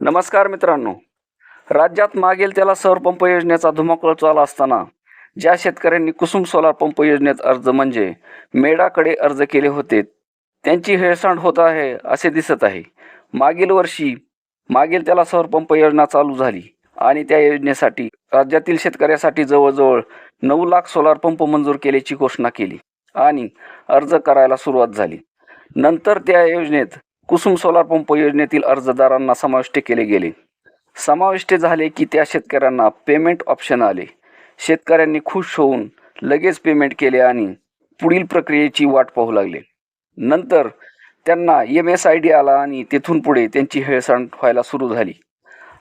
नमस्कार मित्रांनो. राज्यात मागेल त्याला सौर पंप योजनेचा धुमाकूळ चालू असताना ज्या शेतकऱ्यांनी कुसुम सोलार पंप योजनेत अर्ज म्हणजे मेडाकडे अर्ज केले होते त्यांची हेळसांड होत आहे असे दिसत आहे. मागील वर्षी मागेल त्याला सौर पंप योजना चालू झाली आणि त्या योजनेसाठी राज्यातील शेतकऱ्यासाठी जवळजवळ नऊ लाख सोलार पंप मंजूर केल्याची घोषणा केली आणि अर्ज करायला सुरुवात झाली. नंतर त्या योजनेत कुसुम सोलार पंप योजनेतील अर्जदारांना समाविष्ट केले गेले. समाविष्ट झाले की त्या शेतकऱ्यांना पेमेंट ऑप्शन आले. शेतकऱ्यांनी खुश होऊन लगेच पेमेंट केले आणि पुढील प्रक्रियेची वाट पाहू लागले. नंतर त्यांना एम एस आय डी आला आणि तिथून पुढे त्यांची हेळसांड व्हायला सुरू झाली.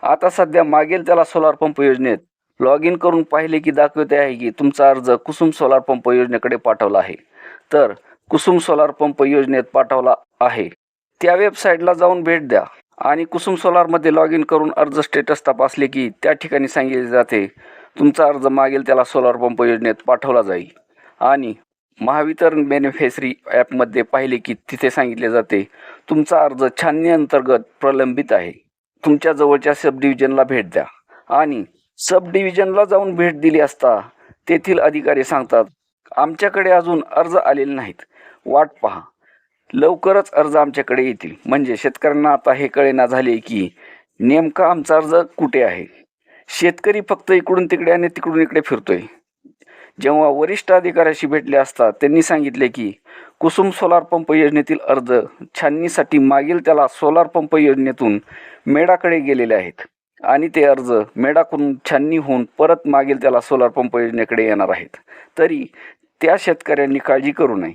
आता सध्या मागेल त्याला सोलार पंप योजनेत लॉग इन करून पाहिले की दाखवते आहे की तुमचा अर्ज कुसुम सोलार पंप योजनेकडे पाठवला आहे. तर कुसुम सोलार पंप योजनेत पाठवला आहे. त्या वेबसाईटला जाऊन भेट द्या आणि कुसुम सोलारमध्ये लॉग इन करून अर्ज स्टेटस तपासले की त्या ठिकाणी सांगितले जाते तुमचा अर्ज मागेल त्याला सोलार पंप योजनेत पाठवला जाईल. आणि महावितरण बेनिफिशरी ॲपमध्ये पाहिले की तिथे सांगितले जाते तुमचा अर्ज छाननी अंतर्गत प्रलंबित आहे. तुमच्या जवळच्या सब डिव्हिजनला भेट द्या. आणि सब डिव्हिजनला जाऊन भेट दिली असता तेथील अधिकारी सांगतात आमच्याकडे अजून अर्ज आलेले नाहीत. वाट पहा. लवकरच अर्ज आमच्याकडे येतील. म्हणजे शेतकऱ्यांना आता हे कळेना झाले की नेमका आमचा अर्ज कुठे आहे? शेतकरी फक्त इकडून तिकडे आणि तिकडून इकडे फिरतोय. जेव्हा वरिष्ठ अधिकाऱ्याशी भेटले असता त्यांनी सांगितले की कुसुम सोलार पंप योजनेतील अर्ज छाननीसाठी मागील त्याला सोलार पंप योजनेतून मेडाकडे गेलेले आहेत आणि ते अर्ज मेडाकडून छाननी होऊन परत मागील त्याला सोलार पंप योजनेकडे येणार आहेत. तरी त्या शेतकऱ्यांनी काळजी करू नये.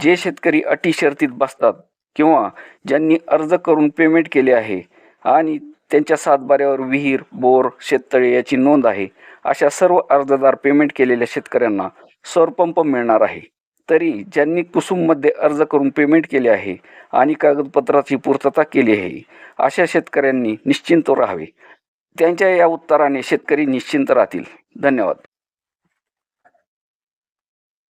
जे शेतकरी अटी शर्तीत बसतात किंवा ज्यांनी अर्ज करून पेमेंट केले आहे आणि त्यांच्या सातबाऱ्यावर विहीर बोर शेततळे याची नोंद आहे अशा सर्व अर्जदार पेमेंट केलेल्या शेतकऱ्यांना सौरपंप मिळणार आहे. तरी ज्यांनी कुसुममध्ये अर्ज करून पेमेंट केले आहे आणि कागदपत्राची पूर्तता केली आहे अशा शेतकऱ्यांनी निश्चिंत राहावे. त्यांच्या या उत्तराने शेतकरी निश्चिंत राहतील. धन्यवाद.